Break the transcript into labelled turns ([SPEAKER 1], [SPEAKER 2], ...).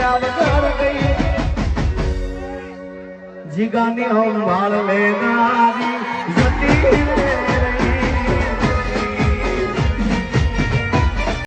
[SPEAKER 1] કર્યા વગર જીગાની હોમ ભાળ લેના